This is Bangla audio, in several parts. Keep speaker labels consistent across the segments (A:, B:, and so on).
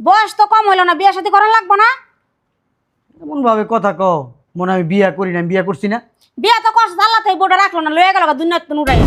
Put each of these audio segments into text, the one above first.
A: বয়স তো কম হইল না বিয়ে শাদী করা লাগবো না?
B: এমন ভাবে কথা কও মনে হয় আমি বিয়া করি না আমি বিয়া করছি না।
A: বিয়া তো করছে আল্লাহ তো বোর্ডে রাখল না লয়ে গেল দুনিয়া তো উড়াই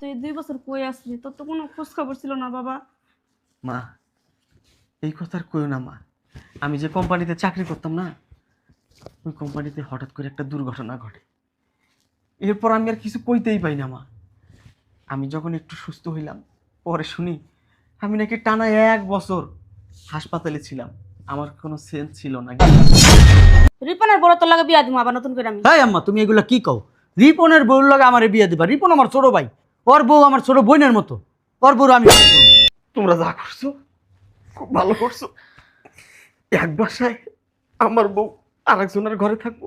A: তুই দুই বছর কই আসলি তোর তো কোনো খোঁজ খবর ছিল না বাবা।
C: মা এই কথা আর কইও না মা। আমি যে কোম্পানিতে চাকরি করতাম না ওই কোম্পানিতে হঠাৎ করে একটা দুর্ঘটনা ঘটে। এরপর আমি আর কিছু কইতেই পাই না মা। আমি যখন একটু সুস্থ হইলাম পরে শুনি আমি নাকি টানা এক বছর হাসপাতালে ছিলাম। আমার কোনো সেন্স ছিল না।
A: রিপনের বড় তো লাগে বিয়া দিব আবার নতুন করে আমি।
B: তাই আম্মা তুমি এগুলো কি কও? রিপনের বউর লাগে আমারে বিয়া দিবা। রিপন আমার ছোট ভাই। ওর বউ আমার ছোট বোনের মতো। ওর বউ আমি
C: তোমরা যা করছ খুব ভালো করছ। এক বাসায় আমার বউ আরেকজনের ঘরে থাকব।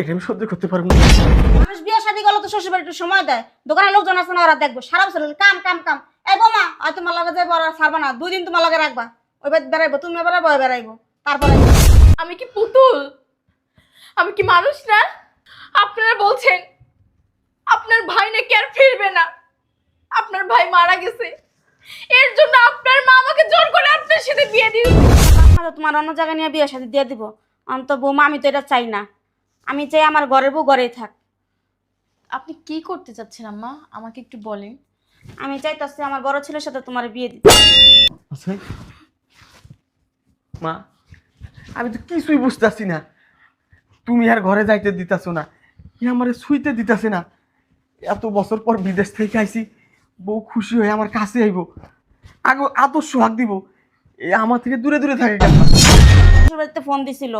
C: এটা আমি সহ্য করতে পারব না।
A: মানুষ বিয়ে শাদী তো শ্বশুর বাড়ি একটু সময় দেয়। দোকানের লোকজন আছে না ওরা দেখব। সারা বছর কাম কাম কাম। এই বোমা আর তোমার লগে যাব আর ছাড়বা না দুই দিন তোমার লগে রাখবা। ওই বেড়াইবো তুমি বেড়াইবো ওই বেড়াইবো। তারপরে
D: আমি কি পুতুল? আমি কি মানুষ না? আপনারা বলছেন আপনার ভাই নাকি আর ফিরবে না। আপনার ভাই মারা গেছে। এর জন্য আপনার মা আমাকে জোর করে আপনার সাথে বিয়ে দিল
A: তো তোমার অন্য জায়গায় নিয়ে বিয়ে শাদী দিয়ে দিব। অন্ত বৌমা আমি তো এটা চাই না। আমি চাই আমার ঘরের বউ ঘরেই থাক।
D: আপনি কি করতে চাচ্ছেন আম্মা? আমাকে একটু বলেন।
A: আমি চাই চাইতাছি আমার বড় ছেলের সাথে তোমার বিয়ে দিতে।
C: আচ্ছা। মা আমি তো কিছুই বুঝতেছি না। তুমি আর ঘরে যাইতে দিতাছো না। ই আমারে শুইতে দিতাছে না। এত বছর পর বিদেশ থেকে আইছি বউ খুশি হয়ে আমার কাছে আইব। আগে এত সোহাগ দিব। এ আমার থেকে দূরে দূরে থাকে কেন?
A: ফোন দিছিল।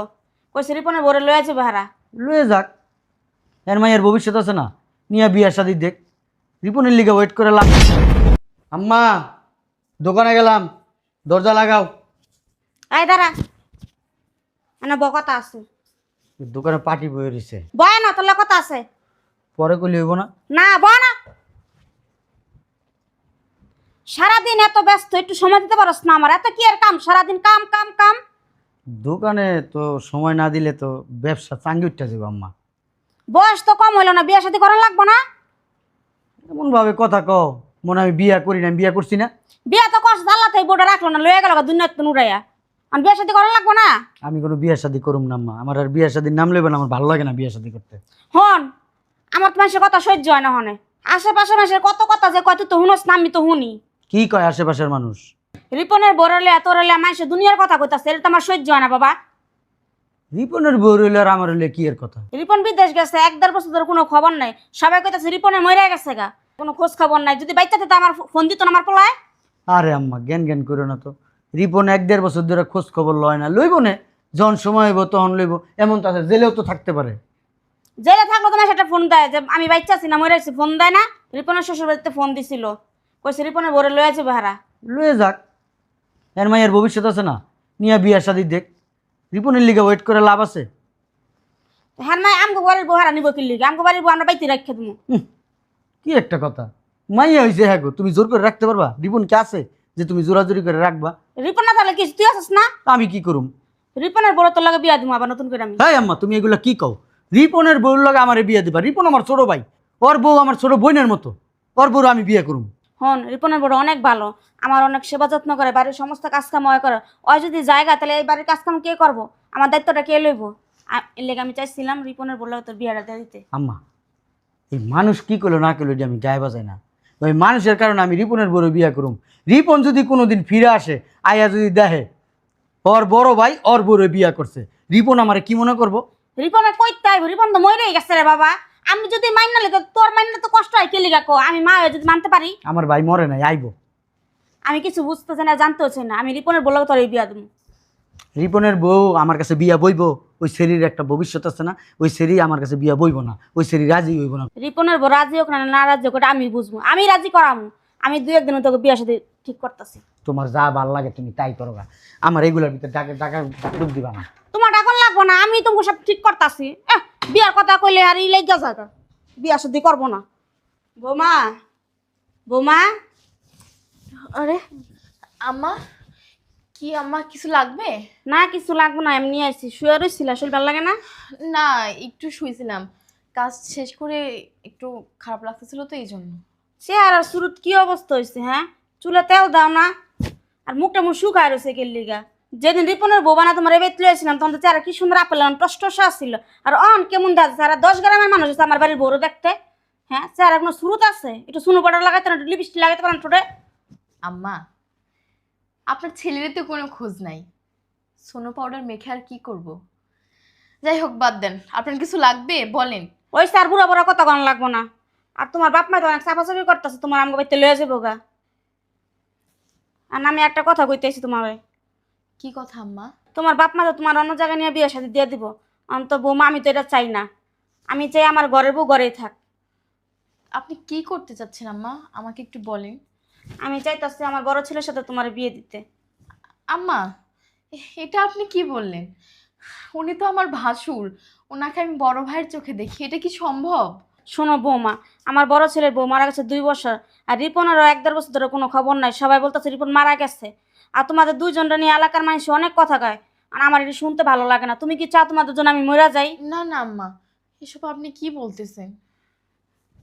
A: কইছে রিপনের বরে লয়ে আছে ভাড়া
B: লয়ে যাক। এর মায়ের ভবিষ্যৎ আছে না। নিয়ে বিয়ার শাদি দেখ। রিপনের লিগে ওয়েট করে নেই। আম্মা দোকানে গেলাম। দরজা লাগাও।
A: এই দাঁড়া। মানে বকতা আছে।
B: দোকানে পার্টি বয়ে রয়েছে।
A: বয় না তোর কথা আছে।
B: পরে কইলে হইব না?
A: না বয় না। সারাদিন এত ব্যস্ত একটু সময় দিতে পারস না আমার। এত কি আর কাম? সারাদিন কাম কাম কাম।
B: দোকানে তো সময় না দিলে তো ব্যবসা চাঙ্গি উঠতে যাব আম্মা।
A: বয়স তো কম হইল না বিয়ে শাদী করা লাগবো না?
B: এমন ভাবে কথা কও মনে আমি বিয়া করি না আমি বিয়া করছি না।
A: বিয়ে তো করছে আল্লাহ তো বোর্ডে রাখল না লয়ে গেল দুনিয়া তো উড়াইয়া। আর বিয়ে শাদী করা লাগবো না?
B: আমি কোনো বিয়া শাদি করুম না আম্মা। আমার আর বিয়া শাদির নাম লেবে না আমার ভালো লাগে না বিয়া শাদি করতে।
A: হন আমার তো মানুষের কথা সহ্য হয় না হনে। আশেপাশে মানুষের কত কথা যে কত তো হুনস না আমি তো শুনি
B: কি কয় আশেপাশের মানুষ?
A: রিপনের বড়লে এত রলে মানুষের দুনিয়ার কথা কইতাছে এটা তো আমার সহ্য হয় না বাবা।
B: রিপনের বউ রইলে আর আমার হইলে কি এর কথা?
A: রিপন বিদেশ গেছে এক দেড় বছর ধরে কোনো খবর নাই। সবাই কইতাছে রিপনে মরে গেছে গা। কোনো খোঁজ খবর নাই। যদি বাইতে তো আমার ফোন দিত না আমার পোলায়।
B: আরে আম্মা জ্ঞান জ্ঞান করো না তো। রিপন এক দেড় বছর ধরে খোঁজ খবর লয় না। লইব না যখন সময় হইব তখন লইব। এমন তো আছে জেলেও তো থাকতে পারে।
A: জেলে থাকল তোমার সেটা ফোন দেয় যে আমি বাচ্চা আছি না মরে আছি ফোন দেয় না। রিপনের শ্বশুর বাড়িতে ফোন দিছিল। কইছে রিপনের বড়ে লয়ে আছে ভাড়া
B: লয়ে যাক। এর মায়ের ভবিষ্যৎ আছে না? নিয়ে বিয়ার শাদি দেখ। রিপনের লিগে ওয়েট করে লাভ আছে?
A: হ্যাঁ নাই আমগো বাড়ির বউ হারা নিব কিনলি আমগো বাড়ির বউ আমরা বাইতে রাখে
B: হুম, কি একটা কথা? মাইয়া হয়েছে হ্যাঁ গো তুমি জোর করে রাখতে পারবা? রিপন কি আছে যে তুমি জোরাজোরি করে রাখবা?
A: রিপন না তাহলে কি তুই আছিস না?
B: আমি কি করুম?
A: রিপনের বড় তোর লাগে বিয়া দিব আবার নতুন করে আমি।
B: হ্যাঁ আম্মা তুমি এগুলা কি কও? রিপনের বউর লগে আমারে বিয়ে দিবা। রিপন আমার ছোট ভাই ওর বউ আমার ছোট বোনের মতো। ওর বউ আমি বিয়ে করুম।
A: হন রিপনের বড় অনেক ভালো। আমার অনেক সেবা যত্ন করে বাড়ির সমস্ত কাজকাম ওই করে। ওই যদি জায়গা তাহলে এই বাড়ির কাজকাম কে করব? আমার দায়িত্বটা কে লইব? এর লেগে আমি চাইছিলাম রিপনের বড় তোর বিয়াটা দিয়ে দিতে।
B: আম্মা এই মানুষ কি করল না করল এটা আমি গায়ে বাজাই না। ওই মানুষের কারণে আমি রিপনের বড় বিয়ে করুম। রিপন যদি কোনোদিন ফিরে আসে আয়া যদি দেখে ওর বড় ভাই ওর বড় বিয়া করছে। রিপন আমারে কি মনে করব?
A: রিপনের কইতে রিপন তো মরেই গেছে রে বাবা। আমি যদি মাইন না তো তোর মাইনলে তো কষ্ট হয় কে লিগা কো? আমি মা হয়ে যদি মানতে পারি?
B: আমার ভাই মরে নাই আইবো।
A: আমি কিছু বুঝতেছি না জানতেছি না। আমি রিপনের বললে তোর এই বিয়া দেবো
B: রিপনের বউ আমার কাছে বিয়া বইব ওই শরীর একটা ভবিষ্যৎ আছে না ওই শরীর আমার কাছে বিয়া বইব না ওই শরীর রাজি হইব না।
A: রিপনের বউ রাজি হোক না না রাজি হোক আমি বুঝব। আমি রাজি করামু। আমি দুই একদিন তোকে বিয়ার সাথে ঠিক করতেছি।
B: তোমার যা ভালো লাগে তুমি তাই করো। আমার এগুলোর ভিতরে টাকা ডুব দিবা না।
A: তোমার টাকা লাগবো না আমি তোমাকে সব ঠিক করতেছি। বিয়ার কথা কইলে আর ই লেগে যাবে বিয়া শুদ্ধি করব না। বোমা বোমা।
D: আরে আম্মা কি আম্মা কিছু লাগবে?
A: না কিছু লাগবে না এমনি আইসি শুয়ে রইছিল আসলে ভালো লাগে না?
D: না একটু শুয়েছিলাম কাজ শেষ করে একটু খারাপ লাগতেছিল তো এই জন্য
A: চেহারার শুরুত কি অবস্থা হয়েছে হ্যাঁ? চুলে তেল দাও না। আর মুখটা মুখ শুকায় রয়েছে কেল্লিগা। যেদিন রিপনের বউ বানা তোমার এবার তুলেছিলাম তখন তো চেহারা কি সুন্দর আপেল টষ্ট আসছিল। আর অন কেমন যাচ্ছে আর দশ গ্রামের মানুষ আছে আমার বাড়ির বড় দেখতে। হ্যাঁ চেহারা কোনো সুরত আছে? একটু সুনো পাউডার লাগাইতে না একটু লিপস্টিক লাগাইতে পারেন ঠোঁটে।
D: আম্মা আপনার ছেলের তো কোনো খোঁজ নাই। সোনো পাউডার মেখে আর কি করব? যাই হোক বাদ দেন। আপনার কিছু লাগবে? বলেন।
A: ওই স্যার বুড়া বুড়া কথা কন লাগবো না। আর তোমার বাপ মা তো অনেক চাপাচাপি করতেছে তোমার আমাকে বাড়িতে লয়ে যাব গা। আর আমি একটা কথা কইতেছি তোমার।
D: কি কথা আম্মা?
A: তোমার বাপ মা তো তোমার অন্য জায়গায় নিয়ে বিয়ে সাথে দিয়ে দিব। অন্ত বৌমা আমি তো এটা চাই না। আমি চাই আমার ঘরের বউ ঘরেই থাক।
D: আপনি কি করতে চাচ্ছেন আম্মা? আমাকে একটু বলেন।
A: আমি চাই চাইতাছি আমার বড় ছেলের সাথে তোমার বিয়ে দিতে।
D: আম্মা এটা আপনি কি বললেন? উনি তো আমার ভাসুর। ওনাকে আমি বড় ভাইয়ের চোখে দেখি। এটা কি সম্ভব?
A: শোনো বৌমা আমার বড় ছেলের বউ মারা গেছে দুই বছর আর রিপনেরও এক দেড় বছর ধরে কোনো খবর নাই। সবাই বলতেছে রিপন মারা গেছে। আর তোমাদের দুইজনটা নিয়ে এলাকার মানুষ অনেক কথা কয়। আর আমার এটা শুনতে ভালো লাগে না। তুমি কি চাও তোমাদের জন্য আমি মরা যাই?
D: না না আম্মা। এসব আপনি কি বলতেছেন?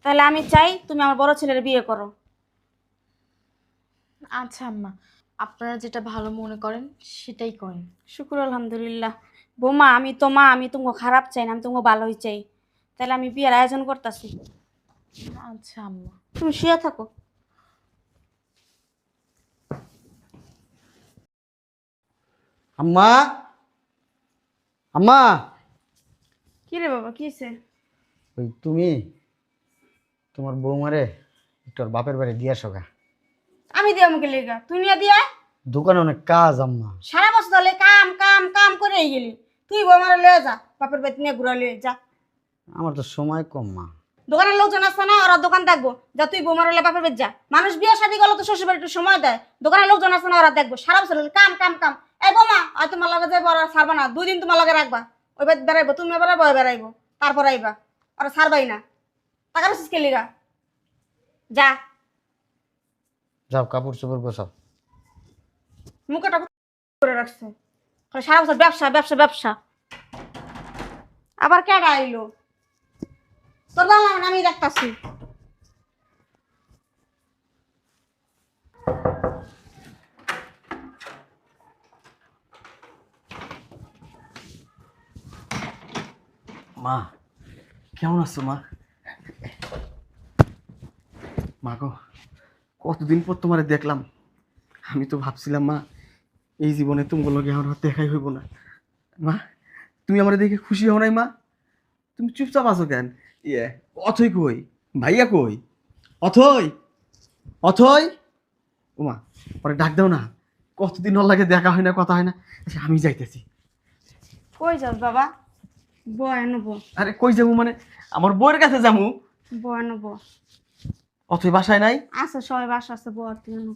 A: তাহলে আমি চাই তুমি আমার বড় ছেলের বিয়ে করো।
D: আচ্ছা আম্মা। আপনারা যেটা ভালো মনে করেন সেটাই করেন।
A: শুক্র আলহামদুলিল্লাহ। বৌমা আমি তো মা আমি তোমাকে খারাপ চাই না আমি তোমাকে ভালোই চাই। তাহলে আমি বিয়ের আয়োজন করতেছি।
D: আচ্ছা আম্মা।
A: তুমি শুয়ে থাকো।
B: আম্মা? আম্মা?
A: কি রে বাবা কি হয়েছে
B: ওই তুমি তোমার বৌমারে ওর বাপের বাড়ি দিয়ে আসো গা।
A: আমি দিয়ে আমাকে লেগা তুই নিয়ে দিয়া
B: দোকানে অনেক কাজ আম্মা।
A: সারা বছর ধরে কাম কাম কাম করে গেলি। তুই বৌমার লয়ে যা বাপের বাড়ি নিয়ে ঘুরা লয়ে যা।
B: আমার তো সময় কম মা।
A: দোকানের লোকজন আসছে না ওরা দোকান দেখব। যা তুই বৌমার হলে বাপের যা। মানুষ বিয়ে শাদি গেলো তো শ্বশুর বাড়ি একটু সময় দেয়। দোকানের লোকজন আসছে না ওরা দেখব। সারা বছর কাম কাম কাম। এই বৌমা আর তোমার লগে যাব ওরা ছাড়বা না। দুই দিন তোমার লগে রাখবা। ওই বাড়ি বেড়াইবো তুমি বেড়াইবো ওই বেড়াইবো। তারপর আইবা। ওরা ছাড়বাই না। টাকা বেশিস কে লিগা? যা।
B: যাও কাপড় চোপড় গোছাও।
A: মুখটা করে রাখছে। সারা বছর ব্যবসা ব্যবসা ব্যবসা। আবার কে আইলো? তোর না, আমি দেখতাছি
C: মা কেমন আছো মা? মা গো কতদিন পর তোমারে দেখলাম। আমি তো ভাবছিলাম মা এই জীবনে তোমার লগে আমার দেখাই হইব না। মা তুমি আমার দেখে খুশি হও নাই মা? তুমি চুপচাপ আছো কেন? ইয়ে অথই কই? ভাইয়া কই? অথই? অথই? ও মা পরে ডাক দাও না। কতদিন ওর লাগে দেখা হয় না কথা হয় না। আচ্ছা আমি যাইতেছি।
A: কই যাস বাবা? বয় নেব
C: আরে কই যাব মানে? আমার বউয়ের কাছে যাব।
A: বয় নেব
C: অথই বাসায় নাই?
A: আছে সবাই বাসা আছে বয় তুই আনো।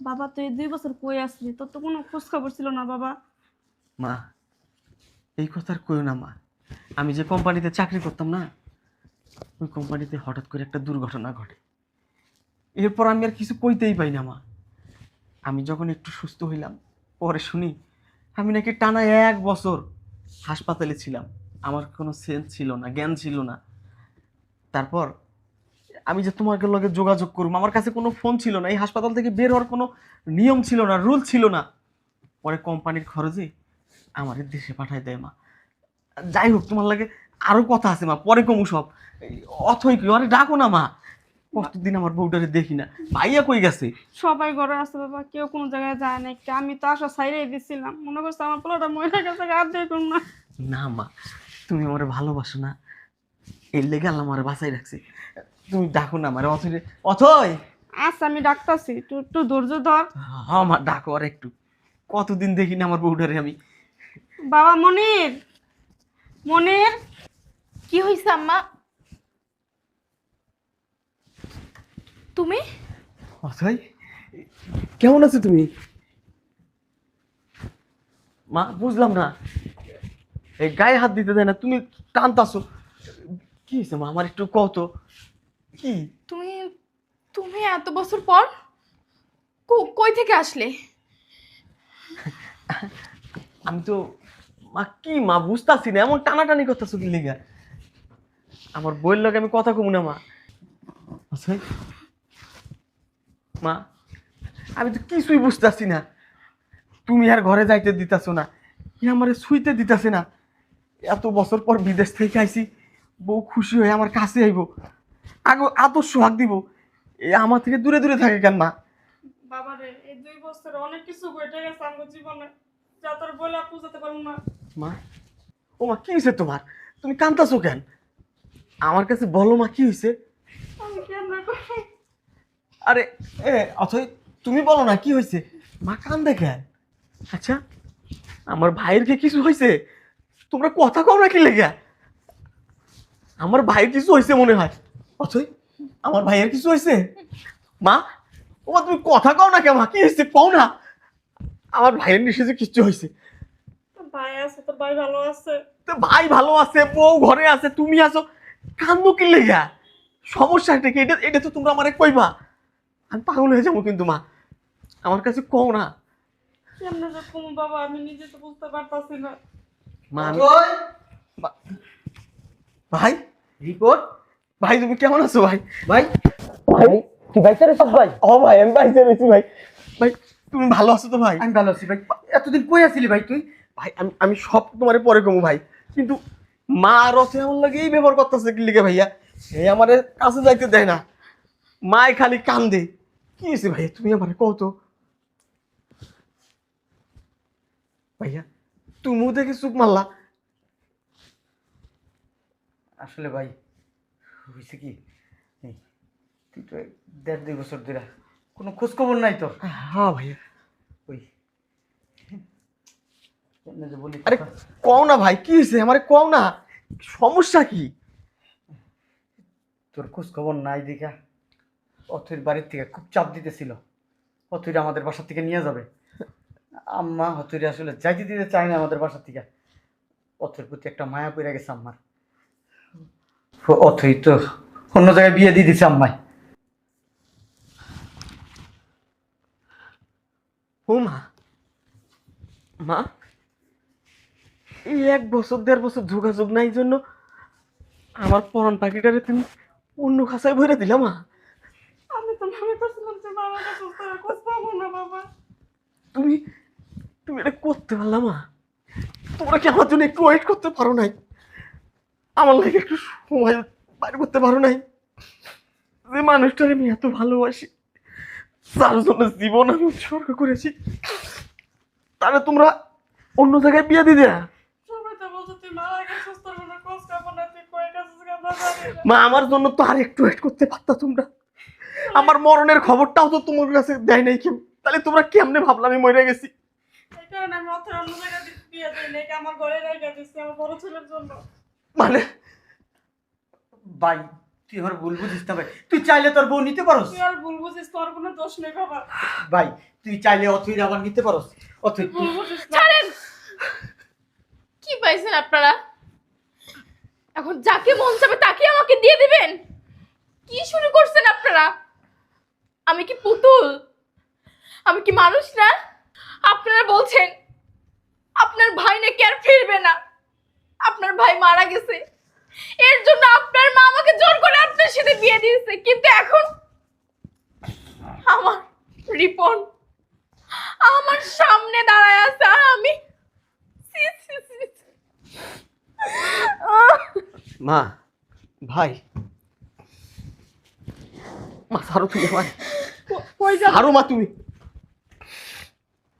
A: বাবা তুই দুই বছর কই আসলি? তোর তো কোনো খোঁজ খবর ছিল না বাবা।
C: মা এই কথা আর কইও না মা। আমি যে কোম্পানিতে চাকরি করতাম না ওই কোম্পানিতে হঠাৎ করে একটা দুর্ঘটনা ঘটে। এরপর আমি আর কিছু কইতেই পাই না, মা। আমি যখন একটু সুস্থ হইলাম, পরে শুনি আমি নাকি টানা এক বছর হাসপাতালে ছিলাম। আমার কোনো সেন্স ছিল না, জ্ঞান ছিল না। তারপর আমি যে তোমাকে লগে যোগাযোগ করব, আমার কাছে কোনো ফোন ছিল না, এই হাসপাতাল থেকে বের হওয়ার কোনো নিয়ম ছিল না রুল ছিল না। পরে কোম্পানির খরচে আমার দেশে পাঠায় দেয়, মা। যাই হোক, তোমার লাগে আরও কথা আছে মা পরে কমু সব। অথই কি আরে ডাকো না মা। কতদিন আমার বউটারে দেখি না। ভাইয়া কই গেছে?
A: সবাই ঘরে আছে বাবা কেউ কোনো জায়গায় যায় না একটা আমি তো আশা ছাইড়াই দিছিলাম। মনে করছে আমার পোলাটা মহিলা গেছে আর দেখুন না।
C: না মা তুমি আমার ভালোবাসো না। এর লেগে আল্লাহ আমার বাঁচাই রাখছে। তুমি ডাকো না আমার অথই অথই!
A: আচ্ছা আমি ডাক্তারছি একটু একটু ধৈর্য ধর।
C: হ্যাঁ মা ডাকো আর একটু। কতদিন দেখি না আমার বউটারে আমি।
A: বাবা মনির! মনির!
D: কি হয়েছে আম্মা? তুমি?
C: অথই কেমন আছো তুমি? মা বুঝলাম না। এই গায়ে হাত দিতে দেয় না তুমি টানতাছো কি হয়েছে মা আমার একটু কত কি?
D: তুমি তুমি এত বছর পর কো- কই থেকে আসলে?
C: আমি তো মা কি মা বুঝতাছি না এমন টানাটানি করতেছো কি লিগা? আমার বইয়ের লগে আমি কথা কমু না মা। অথই মা আমি তো কিছুই বুঝতেছি না। তুমি আর ঘরে যাইতে দিতাছো না ই আমারে শুইতে দিতাছে না। এত বছর পর বিদেশ থেকে আইছি বউ খুশি হয়ে আমার কাছে আইব। আগে এত সোহাগ দিব। এ আমার থেকে দূরে দূরে থাকে কেন মা?
A: বাবা রে এই দুই বছরে অনেক কিছু ঘটে গেছে আমার জীবনে। যা তোর বলে পারব না।
C: মা ও মা কি হয়েছে তোমার? তুমি কান্দাছো কেন? আমার কাছে বলো মা কি হয়েছে আরে এ অথই তুমি বলো না কি হয়েছে মা কান্দে কেন? আচ্ছা আমার ভাইয়ের কি কিছু হয়েছে তোমরা কথা কও না কি লেগে? আমার ভাইয়ের কিছু হয়েছে মনে হয়। অথই আমার ভাইয়ের কিছু হয়েছে মা ও তুমি কথা কও না কে মা কি হয়েছে কও না। আমার ভাইয়ের নিষেধে কিছু হয়েছে
A: ভাই আছে তো ভাই ভালো আছে।
C: তো ভাই ভালো আছে বউ ঘরে আছে তুমি আছো। কান্দো কি লেগা সমস্যা এটা কি? এটা এটা তো তোমরা আমারে কইবা। আমি পাগল হয়ে যাব কিন্তু মা। আমার কাছে কও না।
A: কেমনে যে কমু বাবা আমি নিজে তো বুঝতে পারতাছি না।
C: মা আমি বা- ভাই?
B: রিপোর্ট
C: ভাই তুমি কেমন আছো ভাই?
B: ভাই?
C: ভাই?
B: তুই ভাই?
C: ও ভাই আমি রয়েছি ভাই। ভাই তুমি ভালো আছো তো ভাই?
B: আমি ভালো আছি ভাই। এতদিন কই আছিলি ভাই তুই?
C: ভাই আমি আমি সব তোমারে পরে কমু ভাই। কিন্তু মা রসে আমার লাগে এই ব্যবহার করতেছে কি লিখে ভাইয়া? এই আমারে কাছে যাইতে দেয় না। মায় খালি কান্দে। কি হয়েছে ভাইয়া? তুমি আমারে কও তো। ভাইয়া তুমিও দেখে চুপ মারলা।
B: আসলে ভাই হয়েছে কি? তুই তো দেড় দুই বছর ধরে কোনো খোঁজ খবর নাই তোর
C: হ্যাঁ ভাইয়া।
B: ওই
C: আরে কও না ভাই কি হয়েছে আমারে কও না। সমস্যা কি?
B: তোর খোঁজ খবর নাই দেখা। অথৈর বাড়ির থেকে খুব চাপ দিতেছিল। অথৈর আমাদের বাসা থেকে নিয়ে যাবে। আম্মা হথৈরে আসলে যাইতে দিতে চায় না আমাদের বাসা থেকে। অথৈর প্রতি একটা মায়া পড়ে গেছে আম্মার। ও- অথৈ তো অন্য জায়গায় বিয়ে দিয়ে দিছে আম্মায়।
C: ও মা। মা? এই এক বছর দেড় বছর যোগাযোগ নাই জন্য আমার পরন পাখিটারে তুমি অন্য খাঁচায় ভরে দিলাম
A: আমি তো মনে করছিলাম যে বাবাটা সুস্থ পাবো না বাবা।
C: তুমি তুমি এটা করতে পারলা মা। তোমরা কি আমার জন্য একটু ওয়েট করতে পারো নাই? আমার লাগে একটু সময় বাইর করতে পারো নাই। যে মানুষটারে আমি এত ভালোবাসি তার জন্য জীবন আমি উৎসর্গ করেছি তাহলে তোমরা অন্য জায়গায় বিয়ে দিয়ে দেয়া মা আমার জন্য তো আর একটু ওয়েট করতে পারতা তোমরা। আমার মরণের খবরটাও তো তোমার কাছে দেয় নাই কেউ। তাহলে তোমরা কেমনে ভাবলাম আমি মরে গেছি? মানে?
B: ভাই তুই আমার ভুল বুঝিস না ভাই তুই চাইলে তোর বউ নিতে পারোস?
A: তুই আর ভুল বুঝিস তোর কোনো দোষ নেই বাবা।
B: ভাই তুই চাইলে অথৈর আবার নিতে পারোস। অথৈ তুই
A: ভুল বুঝিস
D: ছাড়েন! কি পাইছেন আপনারা? এখন যাকে মন চাবে তাকে আমাকে দিয়ে দিবেন? কি শুরু করছেন আপনারা? আমি কি পুতুল? আমি কি মানুষ না? আপনারা বলছেন, আপনার ভাই নাকি আর ফিরবে না। আপনার ভাই মারা গেছে। এর জন্য আপনার মা আমাকে জোর করে আপনার সাথে বিয়ে দিয়েছে। কিন্তু এখন আমার রিপন, আমার সামনে দাঁড়ায় আছে আর আমি!
C: মা ভাই। মা সারো তুমি ভাই
A: কই
C: সারো মা তুমি।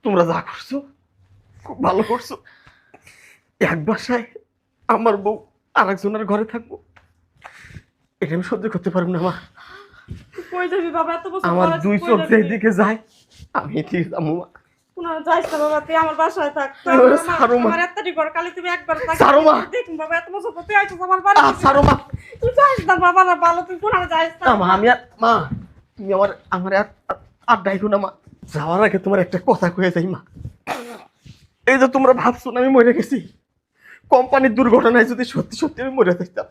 C: তোমরা যা করছ খুব ভালো করছ। এক বাসায় আমার বউ আর আরেকজনের ঘরে থাকব। এটা আমি সহ্য করতে পারব না মা। আমার দুই চোখ যেদিকে যায় আমি এদিকে যাব মা।
A: পুনः যাইস বাবা তুই আমার বাসায় থাক। তুই
C: এবারে
A: আমার-
C: ছাড়ো
A: এতটি ঘর কালি তুমি একবার থাক। দেখুন বাবা এত বছর তুই আইছিস আমার বাড়ি
C: আহ, সারো মা
A: তুই যাইস না বাবা না ভালো তুই পুনः যাইস না।
C: মা আমি মা তুমি আমার আমার আর আর- আর ডাইকো না মা। যাওয়ার আগে তোমার একটা কথা কয়ে যাই মা। এই যে তোমরা ভাবছ না আমি মরে গেছি। কোম্পানির দুর্ঘটনায় যদি সত্যি সত্যি আমি মরে থাকতাম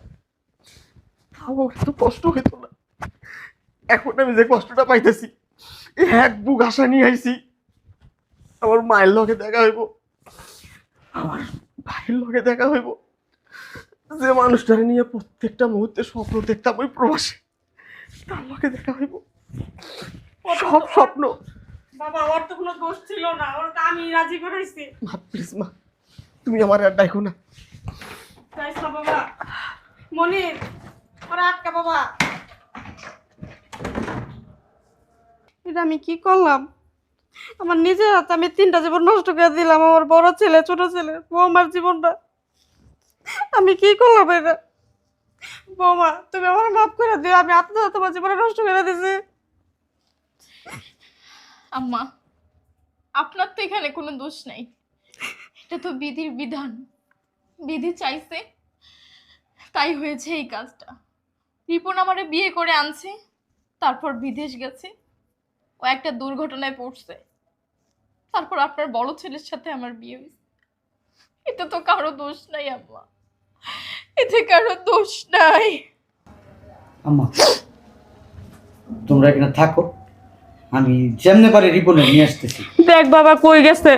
C: তাও আমার কষ্ট হইতো না। এখন আমি যে কষ্টটা পাইতেছি এক বুক আশা নিয়ে আইছি। আমার মায়ের লগে দেখা হইব। আমার ভাইয়ের লগে দেখা হইব। যে মানুষটারে নিয়ে প্রত্যেকটা মুহূর্তে স্বপ্ন দেখতাম ওই প্রবাসে তার লগে দেখা হইব। সব স্বপ্ন।
A: বাবা ওর তো কোনো দোষ ছিল না ওর তো আমি রাজি করাইছি।
C: মা প্লিজ মা তুমি আমার আর ডাইকো না।
A: যাইস বাবা। মনির ওরা আটকা বাবা। এটা আমি কি করলাম? আমার নিজের হাতে আমি তিনটা জীবন নষ্ট করে দিলাম, আমার বড় ছেলে, ছোট ছেলে, বৌমার জীবনটা। আমি কি করলাম এটা? বৌমা, তুমি আমার মাফ করে দিও, আমি আপনার তোমার জীবনে নষ্ট করে দিছি
D: আম্মা, আপনার তো এখানে কোনো দোষ নাই। এটা তো বিধির বিধান। বিধি চাইছে, তাই হয়েছে এই কাজটা। রিপন আমারে বিয়ে করে আনছে, তারপর বিদেশ গেছে ও একটা দুর্ঘটনায় পড়ছে। তারপর আপনার বড় ছেলের সাথে আমার বিয়ে হয়েছে। এতে তো কারও দোষ নাই আম্মা। এতে কারও দোষ নাই।
B: আম্মা তোমরা এখানে থাকো। আমি যেমনে পারি রিপোর্ট নিয়ে আসতেছি।
A: দেখ বাবা কই গেছে?